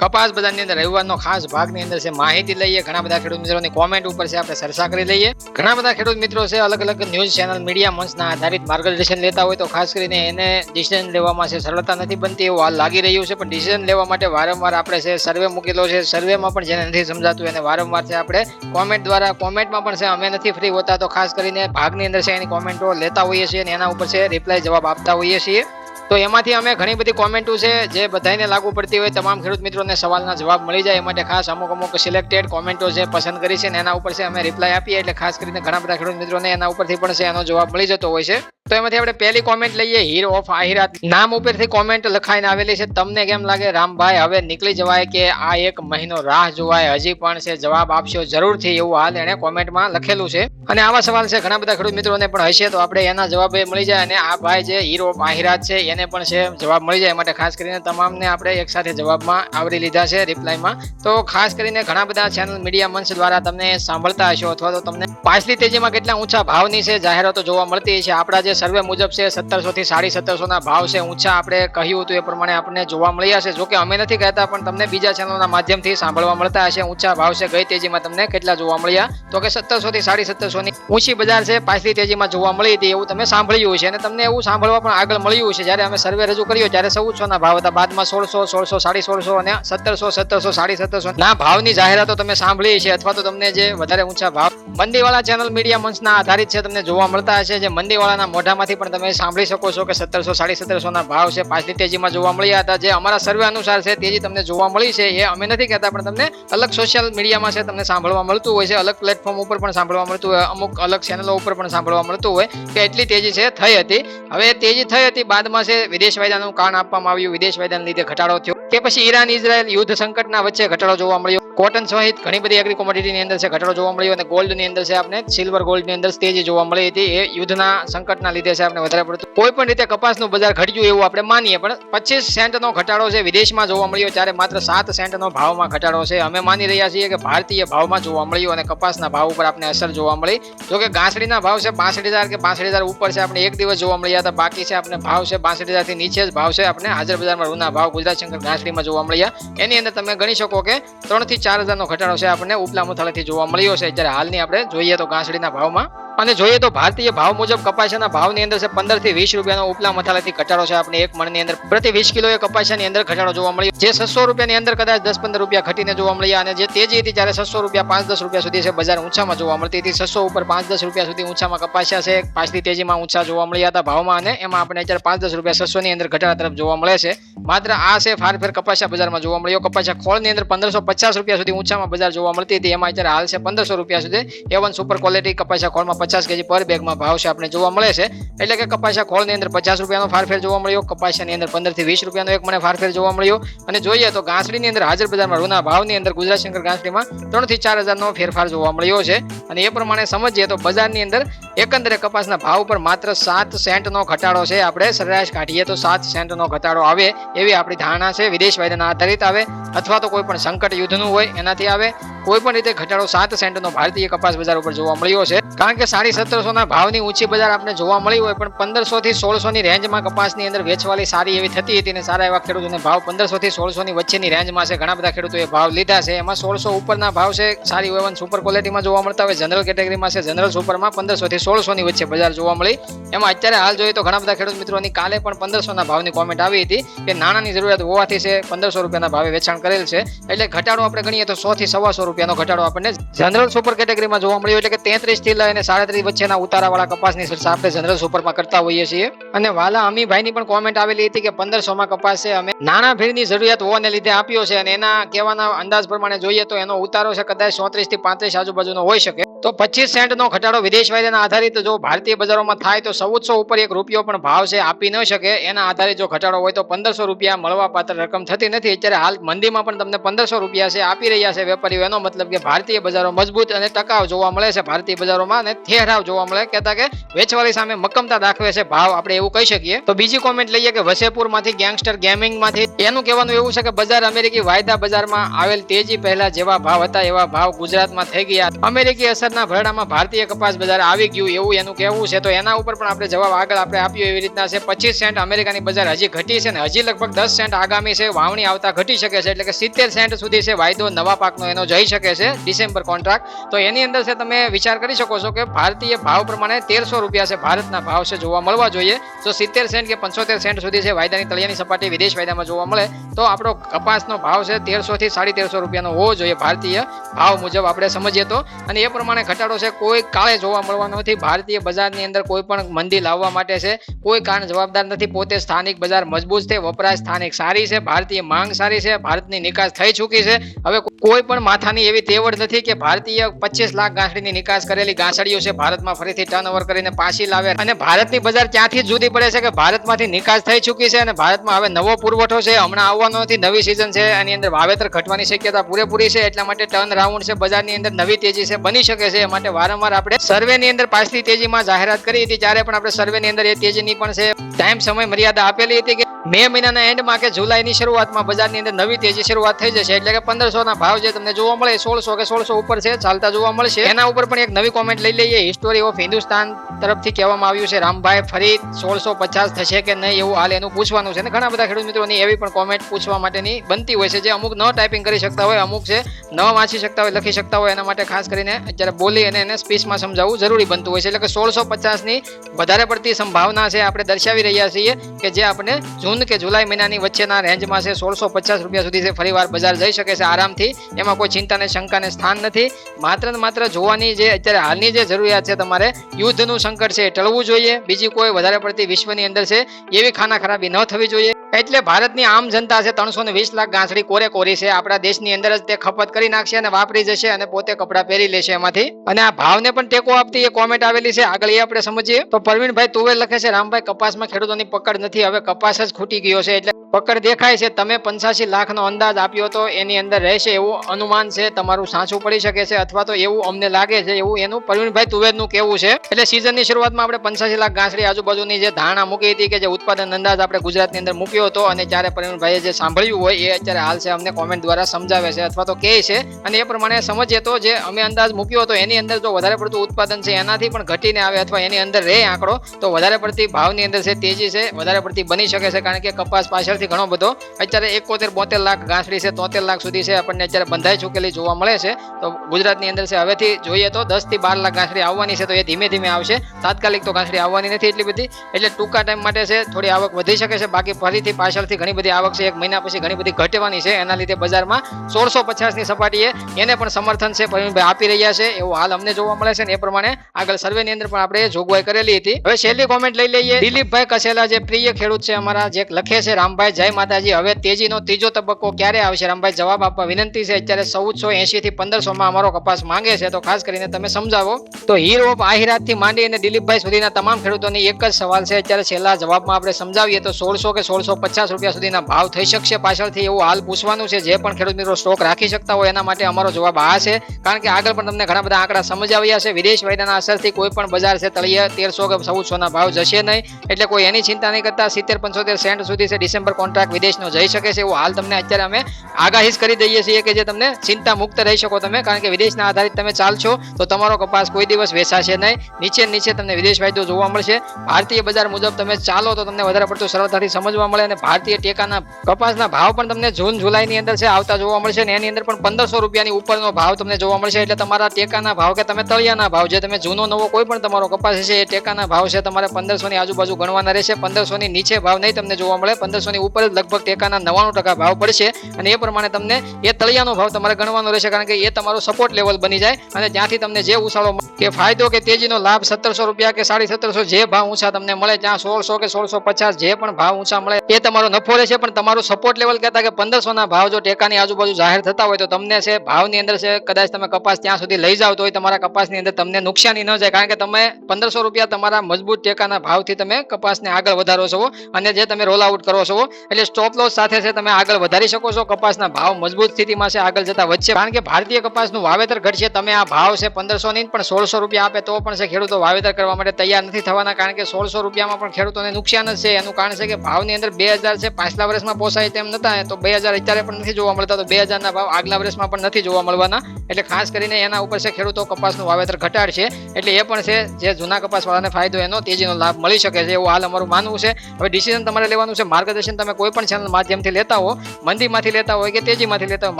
કપાસ બજારની અંદર રવિવારનો ખાસ ભાગની અંદર છે માહિતી લઈએ. ઘણા બધા ખેડૂત મિત્રોની કોમેન્ટ ઉપર છે, આપણે ચર્ચા કરી લઈએ. ઘણા બધા ખેડૂત મિત્રો છે, અલગ અલગ ન્યૂઝ ચેનલ મીડિયા મંચના આધારિત માર્ગદર્શન લેતા હોય તો ખાસ કરીને એને ડિસિઝન લેવામાં છે. સરળતા નથી બનતી એવું હાલ લાગી રહ્યું છે, પણ ડિસિઝન લેવા માટે વારંવાર આપણે છે સર્વે મૂકેલો છે. સર્વેમાં પણ જેને નથી સમજાતું એને વારંવાર છે આપણે કોમેન્ટ દ્વારા કોમેન્ટમાં પણ છે, અમે નથી ફ્રી હોતા તો ખાસ કરીને ભાગની અંદર છે એની કોમેન્ટો લેતા હોઈએ છીએ અને એના ઉપર છે રિપ્લાય જવાબ આપતા હોઈએ છીએ. તો એમાંથી અમે ઘણી બધી કોમેન્ટો છે, જે બધાને લાગુ પડતી હોય, તમામ ખેડૂત મિત્રોને સવાલના જવાબ મળી જાય. એ માટે ખાસ અમુક અમુક સિલેક્ટેડ કોમેન્ટો જે પસંદ કરી છે અને એના ઉપર છે, અમે રિપ્લાય આપીએ. એટલે ખાસ કરીને ઘણા બધા ખેડૂત મિત્રોને એના ઉપરથી પણ છે, એનો જવાબ મળી જતો હોય છે. તો એમાંથી આપણે પહેલી કોમેન્ટ લઈએ હીરો ઓફ આહિરાત નામ ઉપરથી કોમેન્ટ લખાઈને આવેલી છે. તમને કેમ લાગે? રામભાઈ, હવે નીકળી જવાય કે આ એક મહિનો રાહ જોવાય? હજી પણ છે, જવાબ આપશો જરૂરથી એવું હાલ એણે કોમેન્ટમાં લખેલું છે. અને આવા સવાલ છે, ઘણા બધા ખેડૂત મિત્રોને પણ હશે, તો આપણે એના જવાબ મળી જાય. અને આ ભાઈ જે હીરો ઓફ છે, એને પણ છે, જવાબ મળી જાય. માટે ખાસ કરીને તમામને આપણે એક સાથે જવાબમાં આવરી લીધા છે રિપ્લાયમાં તો ખાસ કરીને ઘણા બધા ચેનલ મીડિયા મંચ દ્વારા તમને સાંભળતા હશો, અથવા તો તમને પાછલી તેજીમાં કેટલા ઊંચા ભાવની છે, જાહેરાતો જોવા મળતી છે. આપણા જે સર્વે મુજબ છે, સત્તરસો થી સાડી સત્તરસો ના ભાવ છે, ઊંચા આપણે કહ્યું હતું, એ પ્રમાણે આપણને જોવા મળ્યા છે. જોકે અમે નથી કહેતા, પણ તમને બીજા ચેનલના માધ્યમથી સાંભળવા મળતા હશે. ઊંચા ભાવ છે, ગઈ તેજીમાં તમને કેટલા જોવા મળ્યા? તો કે સત્તરસો થી સાડી સત્તરસો ની ઊંચી બજાર છે પાછલી તેજીમાં જોવા મળી હતી એવું તમે સાંભળ્યું છે અને તમને એવું સાંભળવા પણ આગળ મળ્યું છે. જ્યારે અમે સર્વે રજૂ કર્યો, ત્યારે ચૌદસો ના ભાવ હતા. બાદમાં સોળસો સોળસો, સાડી સોળસો અને સત્તરસો સત્તરસો, સાડી સત્તરસો. ના ભાવની જાહેરાતો તમે સાંભળી છે અથવા તો તમને જે વધારે ઊંચા ભાવ મંદીવાળા ચેનલ મીડિયા મંચના આધારિત છે તમને જોવા મળતા હશે. જે મંદીવાળાના મોઢામાંથી પણ તમે સાંભળી શકો છો કે સત્તરસો, સાડી સત્તરસો ના ભાવ છે. પાછલી તેજીમાં જોવા મળ્યા હતા. જે અમારા સર્વે અનુસાર છે, તેજી તમને જોવા મળી છે. એ અમે નથી કહેતા, પણ તમને અલગ સોશિયલ મીડિયામાં છે, તમને સાંભળવા મળતું હોય છે. અલગ પ્લેટફોર્મ ઉપર પણ સાંભળવા મળતું હોય. અમુક અલગ ચેનલો ઉપર પણ સાંભળવા મળતું હોય કે એટલી તેજી છે, થઈ હતી. હવે તેજી થઈ હતી, બાદમાં છે, વિદેશ વાયદાનું કારણ આપવામાં આવ્યું. વિદેશ વાયદાને લીધે ઘટાડો થયો કે પછી ઈરાન ઇઝરાયલ યુદ્ધ સંકટના વચ્ચે ઘટાડો જોવા મળ્યો. કોટન સહિત ઘણી બધી એગ્રી કોમોડિટીની અંદર છે, ઘટાડો જોવા મળ્યો અને ગોલ્ડની અંદર છે આપણે સિલ્વર ગોલ્ડની અંદર તેજી જોવા મળી હતી. એ યુદ્ધના સંકટના લીધે છે આપણે વધારે પડતું. કોઈ પણ રીતે કપાસનું બજાર ઘટ્યું એવું આપણે માનીએ, પણ પચીસ સેન્ટનો ઘટાડો છે વિદેશમાં જોવા મળ્યો ત્યારે માત્ર સાત સેન્ટનો ભાવમાં ઘટાડો છે. અમે માની રહ્યા છીએ કે ભારતીય ભાવમાં જોવા મળ્યો અને કપાસના ભાવ ઉપર આપણે અસર જોવા મળી. જો કે ઘાસડીના ભાવ છે બાસઠ હજાર કે બાસઠ હજાર ઉપર છે, આપણે એક દિવસ જોવા મળ્યા હતા. બાકી છે આપણે ભાવ છે બાસઠ હજારથી નીચે જ ભાવ છે. આપણે હાજર બજારમાં રૂના ભાવ ગુજરાત શંકર ઘાસડીમાં જોવા મળ્યા. એની અંદર તમે ગણી શકો કે ત્રણથી ચાર હજારનો ઘટાડો છે આપણને ઉપલા મથાળેથી જોવા મળ્યો છે. જ્યારે હાલની આપણે જોઈએ તો ઘાસડીના ભાવમાં અને જોઈએ તો ભારતીય ભાવ મુજબ કપાસિયાના ભાવની અંદર છે પંદરથી વીસ રૂપિયાનો ઉપલા મથાલાથી ઘટાડો છે. આપણે એક મણની અંદર પ્રતિ વીસ કિલો એ કપાસિયાની અંદર ઘટાડો જોવા મળ્યો. જે છસો રૂપિયાની અંદર કદાચ દસ પંદર રૂપિયા ઘટીને જોવા મળ્યા અને જે તેજી હતી ત્યારે છસો રૂપિયા પાંચ દસ રૂપિયા સુધી છે બજાર ઊંચામાં જોવા મળતી હતી. છસો ઉપર પાંચ દસ રૂપિયા સુધી ઊંચામાં કપાસિયા છે. પાછલી તેજીમાં ઊંચા જોવા મળ્યા હતા ભાવમાં અને એમાં આપણે અત્યારે પાંચ દસ રૂપિયા છસો ની અંદર ઘટાડા તરફ જોવા મળે છે. માત્ર આ છે ફારફેર કપાસિયા બજારમાં જોવા મળ્યો. કપાસિયા ખોળની અંદર પંદરસો પચાસ રૂપિયા સુધી ઊંચામાં બજાર જોવા મળતી હતી. એમાં અત્યારે હાલ છે પંદરસો રૂપિયા સુધી. એવન સુપર ક્વોલિટી કપાસિયા ખોળમાં પચાસ કેજી પર બેગમાં ભાવ છે આપણે જોવા મળે છે. એટલે કે કપાસિયા ખોળની અંદર પચાસ રૂપિયાનો ફારફેર જોવા મળ્યો કપાસિયાની અંદર પંદરથી વીસ રૂપિયાનો એક મને ફારફેર જોવા મળ્યો. અને જોઈએ તો ઘાસડીની અંદર હાજર બજારમાં રૂના ભાવની અંદર ગુજરાત શંકર ઘાસડીમાં ત્રણથી ચાર હજારનો ફેરફાર જોવા મળ્યો છે. અને એ પ્રમાણે સમજીએ તો બજારની અંદર એકંદરે કપાસના ભાવ ઉપર માત્ર સાત સેન્ટનો ઘટાડો છે. આપણે સરેરાશ કાઢીએ તો સાત સેન્ટનો ઘટાડો આવે એવી આપણી ધારણા છે. વિદેશ વાયદાના આધારિત આવે અથવા તો કોઈ પણ સંકટ યુદ્ધનું હોય એનાથી આવે. કોઈ પણ રીતે ઘટાડો સાત સેન્ટનો ભારતીય કપાસ બજાર ઉપર જોવા મળ્યો છે. કારણ કે સાડી સત્તરસોના ભાવની ઊંચી બજાર આપણે જોવા મળી હોય પણ પંદરસોથી સોળસોની રેન્જમાં કપાસની અંદર વેચવાલી સારી એવી થતી હતી અને સારા એવા ખેડૂતોને ભાવ પંદરસોથી સોળસોની સોળસો વચ્ચેની રેન્જમાં છે. ઘણા બધા ખેડૂતોએ ભાવ લીધા છે. એમાં સોળસો ઉપરના ભાવ છે. સારી એવન સુપર ક્વોલિટીમાં જોવા મળતા હોય. જનરલ કેટેગરીમાં છે. જનરલ સુપરમાં પંદરસો થી સોળસો ની વચ્ચે બજાર જોવા મળી. એમાં અત્યારે હાલ જોઈએ તો ઘણા બધા ખેડૂત મિત્રોની કાલે પણ પંદરસોના ભાવની કોમેન્ટ આવી હતી કે નાણાંની જરૂરિયાત હોવાથી છે પંદરસો રૂપિયાના ભાવે વેચાણ કરેલ છે. એટલે ઘટાડો આપણે ગણીએ તો સો થી સવાસો રૂપિયાનો ઘટાડો આપણને જનરલ સુપર કેટેગરીમાં જોવા મળ્યો. એટલે કે તેત્રીસથી લઈને સાડત્રીસ વચ્ચેના ઉતારાવાળા કપાસની ચર્ચા આપણે જનરલ સુપરમાં કરતા હોઈએ છીએ. અને વાલા અમીભાઈની પણ કોમેન્ટ આવેલી હતી કે પંદરસોમાં કપાસ છે અમે નાના ભીડની જરૂરિયાત હોવાને લીધે આપ્યો છે. અને એના કહેવાના અંદાજ પ્રમાણે જોઈએ તો એનો ઉતારો છે કદાચ ચોત્રીસથી પાંત્રીસ આજુબાજુનો હોઈ શકે. તો પચીસ સેન્ટનો ઘટાડો વિદેશ વાયદાના આધારિત જો ભારતીય બજારોમાં થાય તો ચૌદસો ઉપર એક રૂપિયો પણ ભાવ છે, આપી ન શકે. એના આધારે જો ઘટાડો હોય તો પંદરસો રૂપિયા મળવા પાત્ર રકમ થતી નથી. અત્યારે હાલ મંદીમાં પણ તમને પંદરસો રૂપિયા છે, આપી રહ્યા છે વેપારીઓ. એનો મતલબ કે ભારતીય બજારો મજબૂત અને ટકાઉ જોવા મળે છે. ભારતીય બજારોમાં અને ઠેરાવ જોવા મળે. કહેતા કે વેચવાળી સામે મક્કમતા દાખવે છે ભાવ, આપણે એવું કહી શકીએ. તો બીજી કોમેન્ટ લઈએ કે વસેપુરમાંથી ગેંગસ્ટર ગેમિંગમાંથી. એનું કહેવાનું એવું છે કે બજાર અમેરિકી વાયદા બજારમાં આવેલ તેજી પહેલા જેવા ભાવ હતા, એવા ભાવ ગુજરાતમાં થઈ ગયા. અમેરિકી અસરના ભરડામાં ભારતીય કપાસ બજાર આવી ગયું એવું એનું કહેવું છે, તો એના ઉપર પણ આપણે જવાબ આગળ આપણે આપ્યો એવી રીતના છે, પચીસ સેન્ટ અમેરિકાની બજાર હજી ઘટી છે ને હજી લગભગ દસ સેન્ટ આગામી છે, વાવણી આવતા ઘટી શકે છે, એટલે કે સિત્તેર સેન્ટ સુધી છે, વાયદો નવા પાકનો એનો જઈ શકે છે, ડિસેમ્બર કોન્ટ્રાક્ટ. તો એની અંદર છે, તમે વિચાર કરી શકો છો કે ભારતીય ભાવ પ્રમાણે તેરસો રૂપિયા છે, ભારતના ભાવ છે, જોવા મળવા જોઈએ. તો સિત્તેર સેન્ટ કે પંચોતેર સેન્ટ સુધી છે, વાયદાની તળિયાની સપાટી વિદેશ વાયદામાં જોવા મળે, તો આપણો કપાસનો ભાવ છે, તેરસો થી સાડી તેરસો રૂપિયાનો હોવો જોઈએ ભારતીય ભાવ મુજબ આપણે સમજીએ તો. અને એ પ્રમાણે ઘટાડો છે, કોઈ કાળે જોવા મળવાનો નથી. ભારતીય બજારની અંદર કોઈ પણ મંદી લાવવા માટે છે, કોઈ કારણ જવાબદાર નથી. પોતે સ્થાનિક બજાર મજબૂત છે વપરાશ સ્થાનિક સારી છે, ભારતીય માંગ સારી છે, ભારતની નિકાસ થઈ ચૂકી છે. હવે કોઈ પણ માથાની એવી તેવડ નથી કે ભારતીય પચીસ લાખ ગાંસડીની નિકાસ કરેલી ગાંસડીઓ છે, ભારતમાં ફરીથી ટર્નઓવર કરીને પાછી લાવે. અને ભારતની બજાર ક્યાંથી જ જુદી પડે છે કે ભારતમાંથી નિકાસ થઈ ચૂકી છે અને ભારતમાં હવે નવો પુરવઠો છે, હમણાં આવવાનો નથી, નવી સિઝન છે, એની અંદર વાવેતર ઘટવાની શક્યતા પૂરેપૂરી છે, એટલા માટે ટર્ન રાઉન્ડ છે, બજારની અંદર નવી તેજી છે, બની શકે છે માટે વારંવાર આપણે સર્વેની અંદર પાછલી તેજીમાં જાહેરાત કરી હતી. ત્યારે પણ આપણે સર્વેની અંદર એ તેજીની પણ છે ટાઈમ સમય, મર્યાદા આપેલી હતી કે મે મહિનાના એન્ડમાં કે જુલાઈની શરૂઆતમાં બજારની અંદર નવી તેજી શરૂઆત થઈ જશે. એટલે કે પંદરસો ના ભાવ જે તમને જોવા મળે સોળસો કે સોળસો ઉપર છે, ચાલતા જોવા મળશે. એના ઉપર પણ એક નવી કોમેન્ટ લઈ લઈએ. હિસ્ટોરી ઓફ હિન્દુસ્તાન તરફથી કહેવામાં આવ્યું છે, રામભાઈ ફરી સોળસો પચાસ થશે કે નહીં એવું હાલ એનું પૂછવાનું છે. અને ઘણા બધા ખેડૂત મિત્રોની એવી પણ કોમેન્ટ પૂછવા માટેની બનતી હોય છે. જે અમુક ન ટાઈપિંગ કરી શકતા હોય, અમુક છે, ન વાંચી શકતા હોય, લખી શકતા હોય એના માટે ખાસ કરીને અત્યારે બોલી અને એને સ્પીચમાં સમજાવવું જરૂરી બનતું હોય છે. એટલે કે સોળસો પચાસની વધારે પડતી સંભાવના છે આપણે દર્શાવી રહ્યા છીએ કે જે આપણે જૂન કે જુલાઈ મહિનાની વચ્ચેના રેન્જમાં છે. સોળસો પચાસ રૂપિયા સુધી છે. ફરીવાર બજાર જઈ શકે છે આરામથી. એમાં કોઈ ચિંતાને શંકાને સ્થાન નથી. માત્ર ને માત્ર જોવાની જે અત્યારે હાલની જે જરૂરિયાત છે તમારે યુદ્ધનું સંકટ છે એ ટળવું જોઈએ. બીજી કોઈ વધારે પડતી વિશ્વની અંદર છે એવી ખાના ખરાબી ન થવી જોઈએ. એટલે ભારતની આમ જનતા છે ત્રણસો ને વીસ લાખ ગાંસડી કોરે કોરી છે. આપણા દેશની અંદર જ તે ખપત કરી નાખશે અને વાપરી જશે અને પોતે કપડાં પહેરી લેશે એમાંથી. અને આ ભાવને પણ ટેકો આપતી એ કોમેન્ટ આવેલી છે. આગળ એ આપણે સમજીએ. તો પરવીનભાઈ તુવેર લખે છે, રામભાઈ, કપાસમાં ખેડૂતોની પકડ નથી. હવે કપાસ જ ખૂટી ગયો છે. એટલે પકડ દેખાય છે. તમે પંચાસી લાખનો અંદાજ આપ્યો તો એની અંદર રહેશે એવું અનુમાન છે. તમારું સાચું પડી શકે છે અથવા તો એવું અમને લાગે છે એવું એનું પ્રવીણભાઈ તુવેદનું કેવું છે. એટલે સિઝનની શરૂઆતમાં આપણે પંચાસી લાખ ગાંસડી આજુબાજુની જે ધારણા મૂકી હતી કે જે ઉત્પાદન અંદાજ આપણે ગુજરાતની અંદર મૂક્યો હતો અને જ્યારે પ્રવીણભાઈએ જે સાંભળ્યું હોય એ અત્યારે હાલ છે અમને કોમેન્ટ દ્વારા સમજાવે છે અથવા તો કહે છે. અને એ પ્રમાણે સમજીએ તો જે અમે અંદાજ મૂક્યો હતો એની અંદર જો વધારે પડતું ઉત્પાદન છે એનાથી પણ ઘટીને આવે અથવા એની અંદર રહે આંકડો, તો વધારે પડતી ભાવની અંદર છે તેજી છે, વધારે પડતી બની શકે છે. કારણ કે કપાસ પાછળથી ઘણો બધો. અત્યારે એકોતેર, બોતેર લાખ ગાંસડી છે, તોતેર લાખ સુધી છે આપણને અત્યારે બંધાઈ ચૂકેલી જોવા મળે છે. તો ગુજરાતની અંદર છે, હવેથી જોઈએ તો દસથી બાર લાખ ગાંસડી આવવાની છે, તો એ ધીમે ધીમે આવશે. તાત્કાલિક તો ગાંસડી આવવાની નથી એટલી બધી. એટલે ટૂંકા ટાઈમ માટે છે, થોડી આવક વધી શકે છે. બાકી ફરીથી પાછળથી ઘણી બધી આવક છે, એક મહિના પછી ઘણી બધી ઘટવાની છે. એના લીધે બજારમાં સોળસો પચાસની સપાટીએ એને પણ સમર્થન છે પ્રવીણભાઈ આપી રહ્યા છે. એવો હાલ અમને જોવા મળે છે ને એ પ્રમાણે આગળ સર્વેની અંદર પણ આપણે જોગવાઈ કરેલી હતી. હવે છેલ્લી કોમેન્ટ લઈ લઈએ. દિલીપભાઈ કસેલા જે પ્રિય ખેડૂત છે, અમારા જે લખે છે, રામભાઈ જય માતાજી. હવે તેજીનો ત્રીજો તબક્કો ક્યારે આવશે? રામભાઈ, જવાબ આપવા વિનંતી છે. અત્યારે ચૌદસો એસી થી પંદરસો માં અમારો કપાસ માંગે છે. તો ખાસ કરીને તમે સમજાવો. તો હીરો આહિરાતથી માંડી અને દિલીપભાઈ સુધીના તમામ ખેડૂતોની એક જ સવાલ છે. અત્યારે છેલ્લા જવાબમાં આપણે સમજાવીએ તો સોળસો કે સોળસો પચાસ રૂપિયા સુધીના ભાવ થઈ શકશે પાછળથી એવું હાલ પૂછવાનું છે. જે પણ ખેડૂત મિત્રો સ્ટોક રાખી શકતા હોય એના માટે અમારો જવાબ આ છે. કારણ કે આગળ પણ તમને ઘણા બધા આંકડા સમજાવ્યા છે. વિદેશ વાયદાના અસરથી કોઈ પણ બજાર છે તળિયે તેરસો કે ચૌદસો ના ભાવ જશે નહીં. એટલે કોઈ એની ચિંતા નહીં કરતા. સિત્તેર પંચોતેર સેન્ટ સુધી છે ડિસેમ્બર કોન્ટ્રાક્ટ વિદેશનો જઈ શકે છે, એવું હાલ તમને અત્યારે અમે આગાહી કરી દઈએ છીએ કે જે તમને ચિંતા મુક્ત રહી શકો તમે, કારણ કે વિદેશના આધારિત તમે ચાલશો, તો તમારો કપાસ કોઈ દિવસ વેચાશે નહીં. નીચે નીચે તમને વિદેશ વાયદો જોવા મળશે. ભારતીય બજાર મુજબ તમે ચાલો તો તમને વધારે પડતું સરળતાથી સમજવા મળે અને ભારતીય ટેકાના કપાસના ભાવ પણ તમને જૂન જુલાઈની અંદર છે, આવતા જોવા મળશે ને એની અંદર પણ પંદરસો રૂપિયાની ઉપરનો ભાવ તમને જોવા મળશે. એટલે તમારા ટેકાના ભાવ કે તમે તળિયાના ભાવ, જે તમે જૂનો નવો કોઈ પણ તમારો કપાસ છે એ ટેકાના ભાવ છે, તમારે પંદરસોની આજુબાજુ ગણવાના રહેશે. પંદરસોની નીચે ભાવ નહીં તમને જોવા મળે. પંદરસો ની ઉપર જ લગભગ ટેકાના નવ્વાણું ટકા ભાવ પડશે અને એ પ્રમાણે તમને એ તળિયાનો ભાવ તમારે ગણવાનો રહેશે કારણ કે એ તમારો સપોર્ટ લેવલ બની જાય અને ત્યાંથી તમને જે ઉછાળો કે ફાયદો કે તેજીનો લાભ સત્તરસો રૂપિયા કે સાડી સત્તરસો જે ભાવ ઊંચા તમને મળે ત્યાં સોળસો કે સોળસો પચાસ જે પણ ભાવ ઊંચા મળે, એ તમારો નફો રહેશે. પણ તમારું સપોર્ટ લેવલ કહેતા કે પંદરસો ના ભાવ જો ટેકાની આજુબાજુ જાહેર થતા હોય તો તમને છે ભાવની અંદર છે કદાચ તમે કપાસ ત્યાં સુધી લઈ જાવ તો તમારા કપાસની અંદર તમને નુકસાની ન જાય. કારણ કે તમે પંદરસો રૂપિયા તમારા મજબૂત ટેકાના ભાવથી તમે કપાસને આગળ વધારો છો અને જે તમે રોલ આઉટ કરો છો એટલે સ્ટોપ લોસ સાથે છે તમે આગળ વધારી શકો છો. કપાસના ભાવ મજબૂત સ્થિતિમાં છે, આગળ જતા વધશે. કારણ કે ભારતીય કપાસનું વાવેતર ઘટશે. તમે આ ભાવ છે પંદરસો ની, પણ સોળસો રૂપિયા આપે તો પણ છે ખેડૂતો વાવેતર કરવા માટે તૈયાર નથી થવાના. કારણ કે સોળસો રૂપિયામાં પણ ખેડૂતોને નુકસાન જ છે. એનું કારણ છે કે ભાવની અંદર બે હજાર છે, પાછલા વર્ષમાં પોસાય તેમ નતા. તો બે હજાર અત્યારે પણ નથી જોવા મળતા. તો બે હજારના ભાવ આગલા વર્ષમાં પણ નથી જોવા મળવાના. એટલે ખાસ કરીને એના ઉપર છે ખેડૂતો કપાસનું વાવેતર ઘટાડશે. એટલે એ પણ છે, જે જૂના કપાસવાળાને ફાયદો એનો, તેજીનો લાભ મળી શકે છે. એવું હાલ અમારું માનવું છે. હવે ડિસિઝન તમારે લેવાનું છે. માર્ગદર્શન તમે કોઈ પણ ચેનલ માધ્યમથી લેતા હો, મંદીમાંથી લેતા હોય કે તેજીમાંથી લેતા હોય,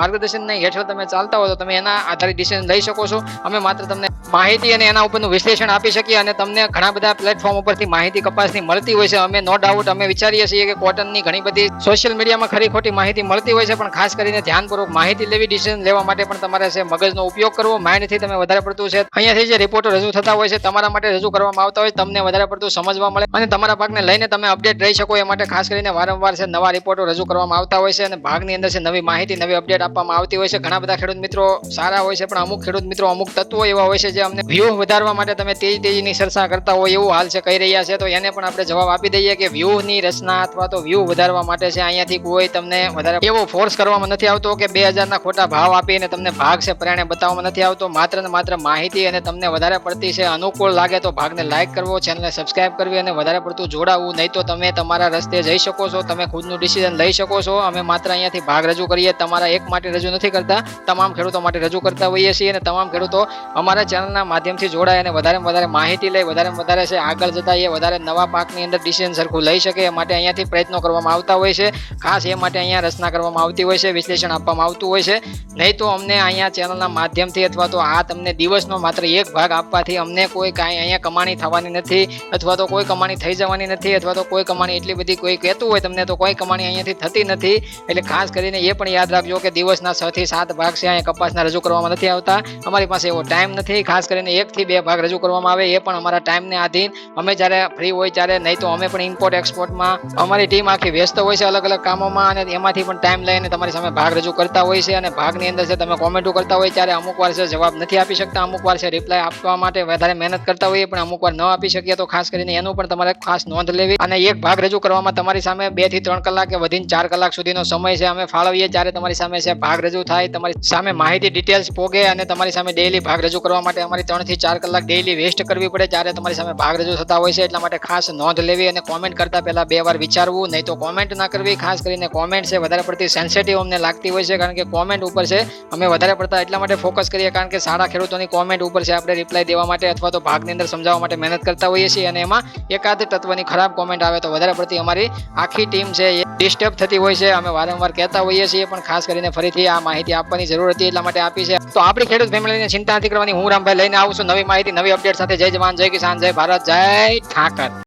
માર્ગદર્શન હેઠળ તમે ચાલતા હો તો તમે એના આધારિત ડિસિઝન લઈ શકો છો. અમે માત્ર તમને માહિતી અને એના ઉપરનું વિશ્લેષણ આપી શકીએ અને તમને ઘણા બધા પ્લેટફોર્મ ઉપરથી માહિતી કપાસની મળતી હોય છે. અમે નો ડાઉટ અમે વિચારીએ છીએ કે કોટનની ઘણી બધી સોશિયલ મીડિયામાં ખરી ખોટી માહિતી મળતી હોય છે, પણ ખાસ કરીને ધ્યાનપૂર્વક માહિતી લેવી ડિસિઝન લેવા માટે પણ તમારે છે મગજનો ઉપયોગ કરવો. માઇન્ડથી તમે વધારે પડતું છે. અહીંયાથી જે રિપોર્ટો રજૂ થતા હોય છે, તમારા માટે રજૂ કરવામાં આવતા હોય, તમને વધારે પડતું સમજવા મળે અને તમારા ભાગને લઈને તમે અપડેટ રહી શકો. એ માટે ખાસ કરીને વારંવાર છે, નવા રિપોર્ટો રજૂ કરવામાં આવતા હોય છે અને ભાગની અંદર છે, નવી માહિતી, નવી અપડેટ આપવામાં આવતી હોય છે. ઘણા બધા ખેડૂત મિત્રો સારા હોય છે, પણ અમુક ખેડૂત મિત્રો અમુક તત્વો એવા હોય છે, જે અમને વ્યૂ વધારવા માટે તમે તેજ તેજીની ચર્ચા કરતા હોય એવું હાલ છે, કહી રહ્યા છે. તો એને પણ આપણે જવાબ આપી દઈએ કે વ્યૂહની રચના અથવા તો વ્યૂહ વધારવા માટે છે, અહીંયાથી કોઈ તમને વધારે એવો ફોર્સ કરવામાં નથી આવતો કે બે હજારના ખોટા ભાવ આપીને તમને ભાગ છે પ્રયાણે બતાવવામાં નથી આવતો. માત્ર ને માત્ર માહિતી અને તમને વધારે પડતી છે, અનુકૂળ લાગે તો ભાગને લાઈક કરવો ચેનલને સબસ્ક્રાઇબ કરવી અને વધારે પડતું જોડાવવું નહીં તો તમે તમારા રસ્તે જઈ શકો છો, તમે ખુદનું ડિસિઝન લઈ શકો છો. અમે માત્ર અહીંયાથી ભાગ રજૂ કરીએ. તમારા એક માટે રજૂ નથી કરતા. તમામ ખેડૂતો માટે રજૂ કરતા હોઈએ છીએ અને તમામ ખેડૂતો અમારા ચેનલના માધ્યમથી જોડાય અને વધારે વધારે માહિતી લઈ, વધારે વધારે છે, આગળ જતા એ વધારે નવા પાકની અંદર ડિસિઝન સરખું લઈ શકે એ માટે અહીંયાથી પ્રયત્નો કરવામાં આવતા હોય છે. ખાસ એ માટે અહીંયા રચના કરવામાં આવતી હોય છે, વિશ્લેષણ આપવામાં આવતું હોય છે. નહીં તો અમને અહીંયા ચેનલના માધ્યમથી અથવા તો આ તમને દિવસનો માત્ર એક ભાગ આપવાથી અમને કોઈ કાંઈ અહીંયા કમાણી થવાની નથી, અથવા તો કોઈ કમાણી થઈ જવાની નથી, અથવા તો કોઈ કમાણી એટલી બધી કોઈ કહેતું હોય તમને તો કોઈ કમાણી અહીંયાથી થતી નથી. એટલે ખાસ કરીને એ પણ યાદ રાખજો કે દિવસના છ થી સાત ભાગ છે અહીંયા કપાસના રજૂ કરવામાં નથી આવતા. અમારી પાસે એવો ટાઈમ નથી. ખાસ કરીને એક થી બે ભાગ રજૂ કરવામાં આવે એ પણ અમારા ટાઈમને આધીન. અમે જ્યારે ફ્રી હોય ત્યારે નહીં તો અમે પણ ઇમ્પોર્ટ એક્સપોર્ટમાં અમારી ટીમ આખી વ્યસ્ત હોય છે અલગ અલગ કામોમાં અને એમાંથી પણ ટાઈમ લઈને તમારી સામે ભાગ રજૂ કરતા હોય છે અને ભાગની અંદર છે તમે કોમેન્ટો કરતા હોય ત્યારે અમુક વાર છે જવાબ નથી આપી શકતા અમુક વાર છે રિપ્લાય આપવા માટે વધારે મહેનત કરતા હોઈએ પણ અમુક વાર ન આપી શકીએ તો ખાસ કરીને એનું પણ તમારે ખાસ નોંધ લેવી અને એક ભાગ રજૂ કરવામાં તમારી સામે બેથી ત્રણ કલાક વધીને ચાર કલાક સુધીનો સમય છે, અમે ફાળવીએ ત્યારે તમારી સામે છે ભાગ રજૂ થાય, તમારી સામે માહિતી ડિટેલ્સ પોગે અને તમારી સામે ડેઈલી ભાગ રજૂ કરવા માટે અમારી ત્રણથી ચાર કલાક ડેઈલી વેસ્ટ કરવી પડે ત્યારે તમારી સામે ભાગ રજૂ થતા હોય છે, એટલા માટે ખાસ નોંધ લેવી અને કોમેન્ટ કરતા પહેલાં બે વાર વિચારવું, નહીં તો કોમેન્ટ ના કરવી, ખાસ કરીને કોમેન્ટ છે, વધારે પડતી સેન્સિટિવ અમને લાગતી હોય છે, કારણ કે કોમેન્ટ ઉપર છે, અમે વધારે પડતા એટલા માટે ફોકસ કરીએ, કારણ કે સારા ખેડૂતોની કોમેન્ટ ઉપર છે, આપણે રિપ્લાય દેવા માટે અથવા તો ભાગની અંદર સમજાવવા માટે મહેનત કરતા હોઈએ છીએ અને એમાં એકાદ તત્વની ખરાબ કોમેન્ટ આવે તો વધારે પડતી અમારી આખી ટીમ છે એ ડિસ્ટર્બ થતી હોય છે, અમે વારંવાર કહેતા હોઈએ છીએ, પણ ખાસ કરીને ફરીથી આ માહિતી આપવાની જરૂર હતી, એટલા માટે આપી છે. તો આપણી ખેડૂત ફેમિલીને ચિંતા નથી કરવાની, હું રામભાઈ લઈને આવું છું. નવી માહિતી, નવી અપડેટ સાથે જય જવાન, જય કિસાન, જય ભારત, જય ઠાકર.